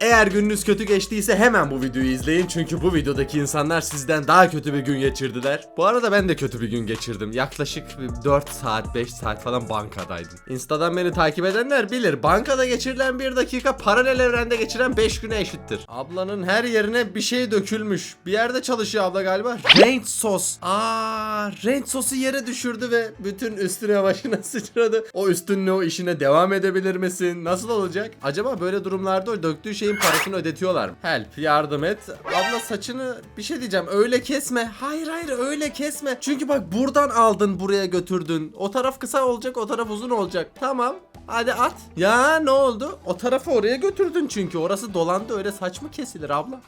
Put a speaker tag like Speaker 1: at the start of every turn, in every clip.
Speaker 1: Eğer gününüz kötü geçtiyse hemen bu videoyu izleyin çünkü bu videodaki insanlar sizden daha kötü bir gün geçirdiler. Bu arada ben de kötü bir gün geçirdim. Yaklaşık 4 saat 5 saat falan bankadaydım. Insta'dan beni takip edenler bilir. Bankada geçirilen bir dakika paralel evrende geçiren 5 güne eşittir. Ablanın her yerine bir şey dökülmüş. Bir yerde çalışıyor abla galiba. Ranch sos. Aa, ranch sosu yere düşürdü ve bütün üstüne başına sıçradı. O üstünle o işine devam edebilir misin? Nasıl olacak? Acaba böyle durumlarda o döktüğü şeyin parasını ödetiyorlar? Help yardım et. Abla saçını bir şey diyeceğim öyle kesme. Hayır hayır öyle kesme. Çünkü bak buradan aldın buraya götürdün. O taraf kısa olacak o taraf uzun olacak. Tamam. Hadi at. Ya ne oldu? O tarafı oraya götürdün çünkü. Orası dolandı öyle saç mı kesilir abla?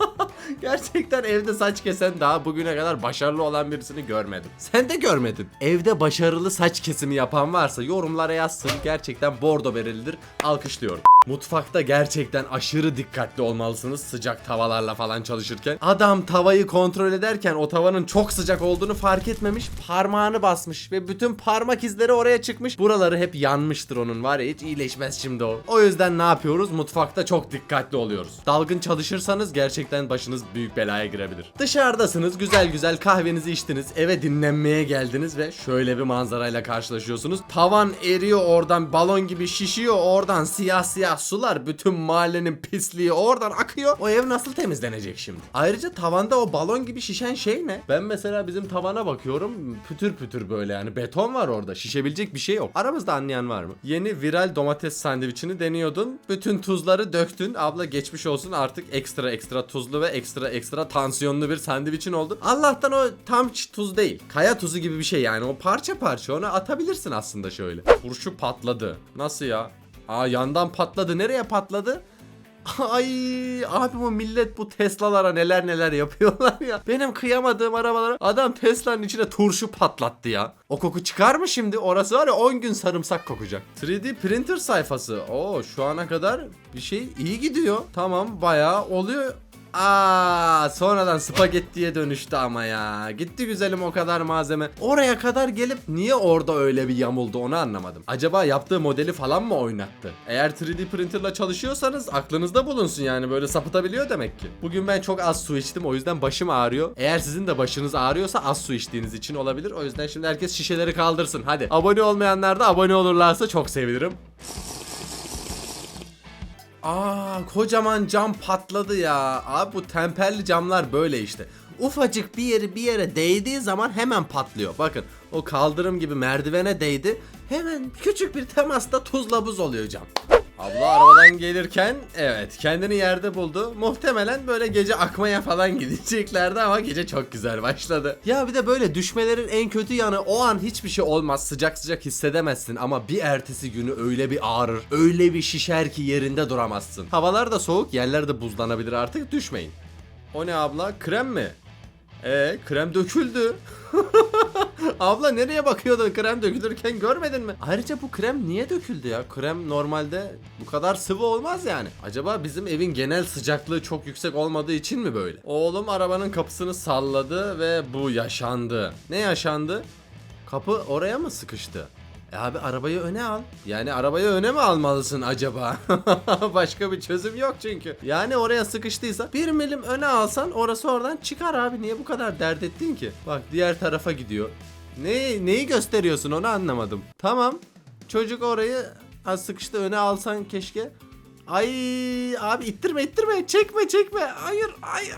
Speaker 1: Gerçekten evde saç kesen daha bugüne kadar başarılı olan birisini görmedim. Sen de görmedin. Evde başarılı saç kesimi yapan varsa yorumlara yazsın. Gerçekten bordo berelidir. Alkışlıyorum. Mutfakta gerçekten aşırı dikkatli olmalısınız sıcak tavalarla falan çalışırken. Adam tavayı kontrol ederken o tavanın çok sıcak olduğunu fark etmemiş. Parmağını basmış ve bütün parmak izleri oraya çıkmış. Buraları hep yanmıştır onun var ya hiç iyileşmez şimdi o. O yüzden ne yapıyoruz? Mutfakta çok dikkatli oluyoruz. Dalgın çalışırsanız gerçekten başınız büyük belaya girebilir. Dışarıdasınız güzel güzel kahvenizi içtiniz. Eve dinlenmeye geldiniz ve şöyle bir manzarayla karşılaşıyorsunuz. Tavan eriyor oradan balon gibi şişiyor oradan siyah siyah sular bütün mahallenin pisliği oradan akıyor. O ev nasıl temizlenecek şimdi? Ayrıca tavanda o balon gibi şişen şey ne? Ben mesela bizim tavana bakıyorum pütür pütür böyle yani beton var orada şişebilecek bir şey yok. Aramızda anlayan var mı? Yeni viral domates sandviçini deniyordun. Bütün tuzları döktün. Abla geçmiş olsun artık ekstra ekstra tuzlu ve ekstra ekstra tansiyonlu bir sandviçin oldu. Allah'tan o tam tuz değil. Kaya tuzu gibi bir şey yani o parça parça onu atabilirsin aslında şöyle. Turşu patladı. Nasıl ya? Aa yandan patladı. Nereye patladı? Ay abi bu millet bu Tesla'lara neler neler yapıyorlar ya. Benim kıyamadığım arabalara adam Tesla'nın içine turşu patlattı ya. O koku çıkar mı şimdi? Orası var ya 10 gün sarımsak kokacak. 3D printer sayfası. Oo şu ana kadar bir şey iyi gidiyor. Tamam bayağı oluyor. Aa, sonradan spagettiye dönüştü ama ya. Gitti güzelim o kadar malzeme. Oraya kadar gelip niye orada öyle bir yamuldu onu anlamadım. Acaba yaptığı modeli falan mı oynattı? Eğer 3D printerla çalışıyorsanız aklınızda bulunsun yani böyle sapıtabiliyor demek ki. Bugün ben çok az su içtim o yüzden başım ağrıyor. Eğer sizin de başınız ağrıyorsa az su içtiğiniz için olabilir. O yüzden şimdi herkes şişeleri kaldırsın. Hadi. Abone olmayanlar da abone olurlarsa çok sevinirim. Aa kocaman cam patladı ya. Abi bu temperli camlar böyle işte. Ufacık bir yeri bir yere değdiği zaman hemen patlıyor. Bakın o kaldırım gibi merdivene değdi. Hemen küçük bir temasta tuzla buz oluyor cam. Abla arabadan gelirken evet kendini yerde buldu. Muhtemelen böyle gece akmaya falan gideceklerdi ama gece çok güzel başladı. Ya bir de böyle düşmelerin en kötü yanı o an hiçbir şey olmaz sıcak sıcak hissedemezsin ama bir ertesi günü öyle bir ağrır öyle bir şişer ki yerinde duramazsın. Havalar da soğuk yerler de buzlanabilir artık düşmeyin. O ne abla krem mi? Ee krem döküldü. Abla nereye bakıyordun krem dökülürken görmedin mi? Ayrıca bu krem niye döküldü ya? Krem normalde bu kadar sıvı olmaz yani. Acaba bizim evin genel sıcaklığı çok yüksek olmadığı için mi böyle? Oğlum arabanın kapısını salladı ve bu yaşandı. Ne yaşandı? Kapı oraya mı sıkıştı? E abi arabayı öne al. Yani arabayı öne mi almalısın acaba? Başka bir çözüm yok çünkü. Yani oraya sıkıştıysa bir milim öne alsan orası oradan çıkar abi. Niye bu kadar dert ettin ki? Bak diğer tarafa gidiyor. Ne, neyi gösteriyorsun onu anlamadım. Tamam. Çocuk orayı ha, sıkıştı öne alsan keşke. Ay abi ittirme ittirme çekme çekme. Hayır hayır.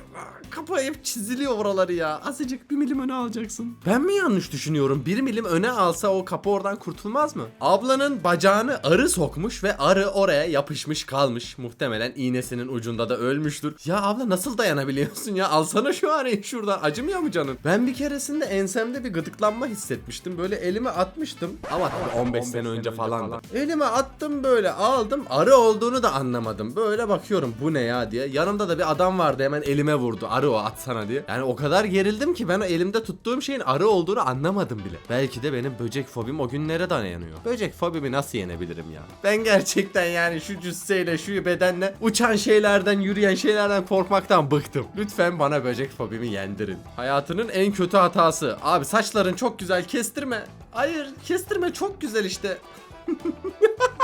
Speaker 1: Kapı hep çiziliyor oraları ya. Azıcık bir milim öne alacaksın. Ben mi yanlış düşünüyorum? Bir milim öne alsa o kapı oradan kurtulmaz mı? Ablanın bacağını arı sokmuş ve arı oraya yapışmış kalmış. Muhtemelen iğnesinin ucunda da ölmüştür. Ya abla nasıl dayanabiliyorsun ya? Alsana şu arayı şuradan. Acımıyor mu canın? Ben bir keresinde ensemde bir gıdıklanma hissetmiştim. Böyle elime atmıştım. Ama tabii 15, sene önce falan da. Elime attım böyle aldım. Arı olduğunu da anlamadım. Böyle bakıyorum bu ne ya diye. Yanımda da bir adam vardı hemen elime vurdu. Arı o atsana diye. Yani o kadar gerildim ki ben elimde tuttuğum şeyin arı olduğunu anlamadım bile. Belki de benim böcek fobim o günlere dayanıyor. Böcek fobimi nasıl yenebilirim ya? Ben gerçekten yani şu cüsseyle şu bedenle uçan şeylerden yürüyen şeylerden korkmaktan bıktım. Lütfen bana böcek fobimi yendirin. Hayatının en kötü hatası. Abi saçların çok güzel kestirme. Hayır kestirme çok güzel işte.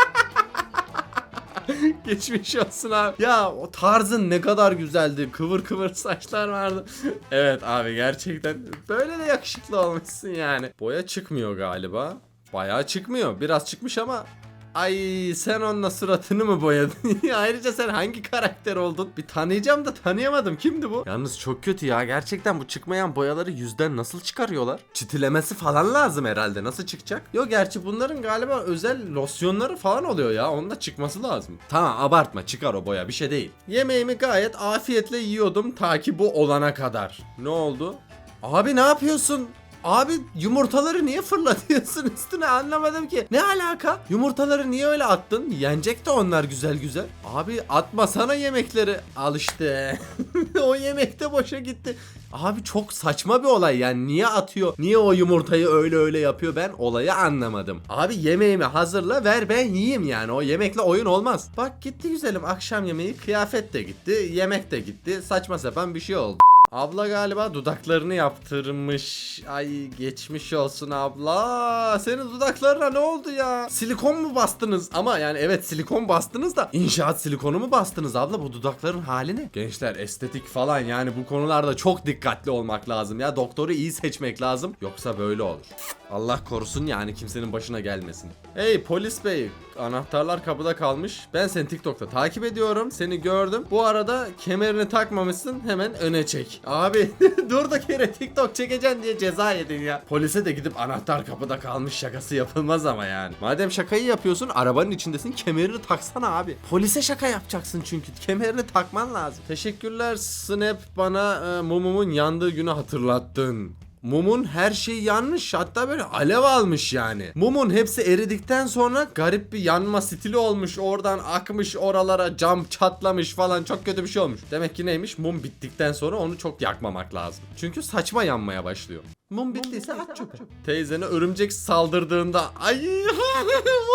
Speaker 1: Geçmiş olsun abi. Ya o tarzın ne kadar güzeldi. Kıvır kıvır saçlar vardı. evet abi gerçekten böyle de yakışıklı olmuşsun yani. Boya çıkmıyor galiba. Bayağı çıkmıyor. Biraz çıkmış ama Ay sen onunla suratını mı boyadın? Ayrıca sen hangi karakter oldun? Bir tanıyacağım da tanıyamadım. Kimdi bu? Yalnız çok kötü ya. Gerçekten bu çıkmayan boyaları yüzden nasıl çıkarıyorlar? Çitilemesi falan lazım herhalde. Nasıl çıkacak? Yok gerçi bunların galiba özel losyonları falan oluyor ya. Onun da çıkması lazım. Tamam abartma çıkar o boya bir şey değil. Yemeğimi gayet afiyetle yiyordum ta ki bu olana kadar. Ne oldu? Abi ne yapıyorsun? Abi yumurtaları niye fırlatıyorsun üstüne anlamadım ki. Ne alaka? Yumurtaları niye öyle attın? Yenecek de onlar güzel güzel. Abi atmasana yemekleri. Al işte. o yemek de boşa gitti. Abi çok saçma bir olay yani niye atıyor? Niye o yumurtayı öyle öyle yapıyor? Ben olayı anlamadım. Abi yemeğimi hazırla ver ben yiyeyim yani. O yemekle oyun olmaz. Bak gitti güzelim akşam yemeği kıyafet de gitti. Yemek de gitti. Saçma sapan bir şey oldu. Abla galiba dudaklarını yaptırmış. Ay geçmiş olsun abla. Senin dudaklarına ne oldu ya? Silikon mu bastınız? Ama yani evet silikon bastınız da inşaat silikonu mu bastınız abla? Bu dudakların hali ne? Gençler estetik falan yani bu konularda çok dikkatli olmak lazım ya. Doktoru iyi seçmek lazım. Yoksa böyle olur. Allah korusun yani kimsenin başına gelmesin. Hey polis bey anahtarlar kapıda kalmış. Ben seni TikTok'ta takip ediyorum. Seni gördüm. Bu arada kemerini takmamışsın hemen öne çek. Abi durduk yere TikTok çekeceksin diye ceza yedin ya. Polise de gidip anahtar kapıda kalmış şakası yapılmaz ama yani. Madem şakayı yapıyorsun arabanın içindesin kemerini taksana abi. Polise şaka yapacaksın çünkü kemerini takman lazım. Teşekkürler Snap bana e, mumumun yandığı günü hatırlattın. Mumun her şeyi yanmış hatta böyle alev almış yani. Mumun hepsi eridikten sonra garip bir yanma stili olmuş. Oradan akmış oralara cam çatlamış falan çok kötü bir şey olmuş. Demek ki neymiş mum bittikten sonra onu çok yakmamak lazım. Çünkü saçma yanmaya başlıyor. Mum bittiyse at çöpe. Teyzene örümcek saldırdığında ay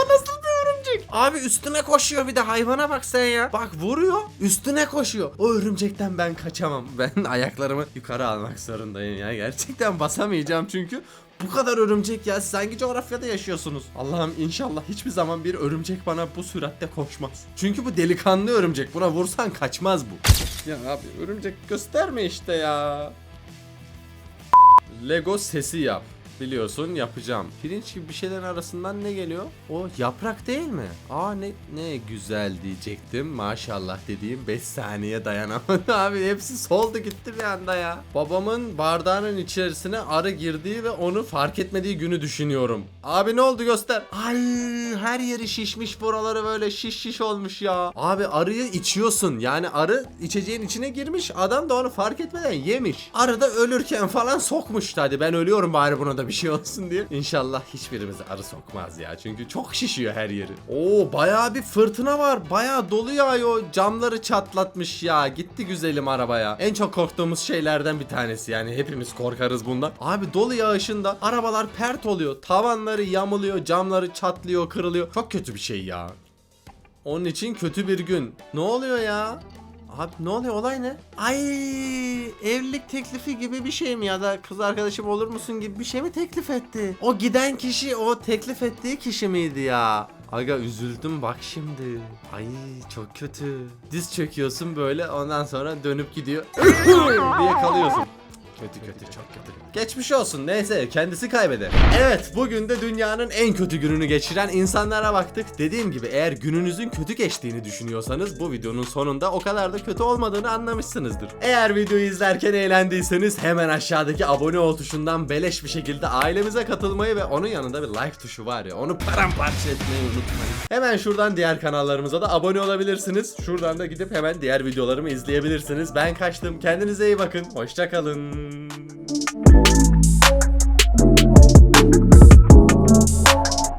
Speaker 1: o nasıl bir örümcek? Abi üstüne koşuyor bir de hayvana bak sen ya. Bak vuruyor üstüne koşuyor. O örümcekten ben kaçamam. Ben ayaklarımı yukarı almak zorundayım ya. Gerçekten basamayacağım çünkü bu kadar örümcek ya siz hangi coğrafyada yaşıyorsunuz? Allah'ım inşallah hiçbir zaman bir örümcek bana bu süratte koşmaz. Çünkü bu delikanlı örümcek buna vursan kaçmaz bu. Ya abi örümcek gösterme işte ya. Lego sesi yap. Biliyorsun yapacağım. Pirinç gibi bir şeylerin arasından ne geliyor? O yaprak değil mi? Aa ne ne güzel diyecektim. Maşallah dediğim 5 saniye dayanamadı abi. Hepsi soldu gitti bir anda ya. Babamın bardağının içerisine arı girdiği ve onu fark etmediği günü düşünüyorum. Abi ne oldu göster. Ay her yeri şişmiş buraları böyle şiş şiş olmuş ya. Abi arıyı içiyorsun. Yani arı içeceğin içine girmiş. Adam da onu fark etmeden yemiş. Arı da ölürken falan sokmuştu. Hadi ben ölüyorum bari buna da bir şey olsun diye. İnşallah hiçbirimizi arı sokmaz ya. Çünkü çok şişiyor her yeri. Oo bayağı bir fırtına var. Bayağı dolu yağıyor. Camları çatlatmış ya. Gitti güzelim arabaya. En çok korktuğumuz şeylerden bir tanesi. Yani hepimiz korkarız bundan. Abi dolu yağışında arabalar pert oluyor. Tavanları yamuluyor. Camları çatlıyor, kırılıyor. Çok kötü bir şey ya. Onun için kötü bir gün. Ne oluyor ya? Abi ne oluyor olay ne? Ay evlilik teklifi gibi bir şey mi ya da kız arkadaşım olur musun gibi bir şey mi teklif etti? O giden kişi o teklif ettiği kişi miydi ya? Aga üzüldüm bak şimdi. Ay çok kötü. Diz çöküyorsun böyle ondan sonra dönüp gidiyor diye kalıyorsun. Kötü kötü çok kötü. Geçmiş olsun neyse kendisi kaybeder. Evet bugün de dünyanın en kötü gününü geçiren insanlara baktık. Dediğim gibi eğer gününüzün kötü geçtiğini düşünüyorsanız bu videonun sonunda o kadar da kötü olmadığını anlamışsınızdır. Eğer videoyu izlerken eğlendiyseniz hemen aşağıdaki abone ol tuşundan beleş bir şekilde ailemize katılmayı ve onun yanında bir like tuşu var ya onu paramparça etmeyi unutmayın. Hemen şuradan diğer kanallarımıza da abone olabilirsiniz. Şuradan da gidip hemen diğer videolarımı izleyebilirsiniz. Ben kaçtım kendinize iyi bakın. Hoşçakalın.